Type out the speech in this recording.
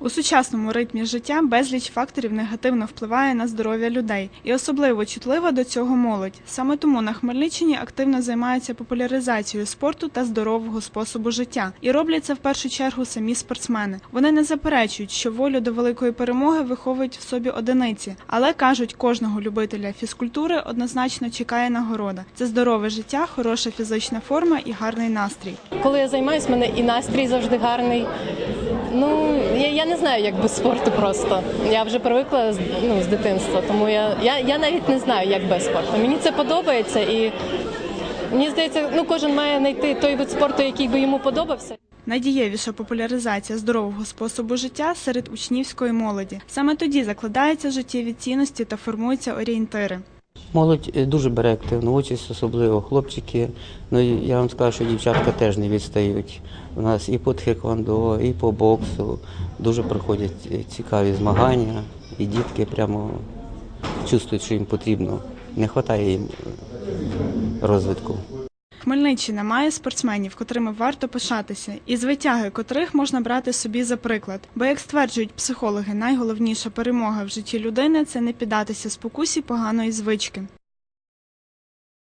У сучасному ритмі життя безліч факторів негативно впливає на здоров'я людей, і особливо чутлива до цього молодь. Саме тому на Хмельниччині активно займаються популяризацією спорту та здорового способу життя. І роблять це в першу чергу самі спортсмени. Вони не заперечують, що волю до великої перемоги виховують в собі одиниці, але кажуть, кожного любителя фізкультури однозначно чекає нагорода. Це здорове життя, хороша фізична форма і гарний настрій. Коли я займаюся, мене і настрій завжди гарний. Ну, я, не знаю, як без спорту просто. Я вже привикла ну, з дитинства, тому я, я, я навіть не знаю, як без спорту. Мені це подобається і мені здається, ну кожен має знайти той вид спорту, який би йому подобався. Найдієвіша популяризація здорового способу життя серед учнівської молоді. Саме тоді закладаються життєві цінності та формуються орієнтири. Молодь е, дуже бере активну участь, особливо хлопчики. Ну я вам скажу, що дівчатка теж не відстають. У нас і по тхеквондо, і по боксу дуже проходять е, цікаві змагання, і дітки прямо чувствують, що їм потрібно. Не вистачає їм е, розвитку. Хмельниччина має спортсменів, котрими варто пишатися, і з витяги котрих можна брати собі за приклад. Бо, як стверджують психологи, найголовніша перемога в житті людини це не піддатися спокусі поганої звички.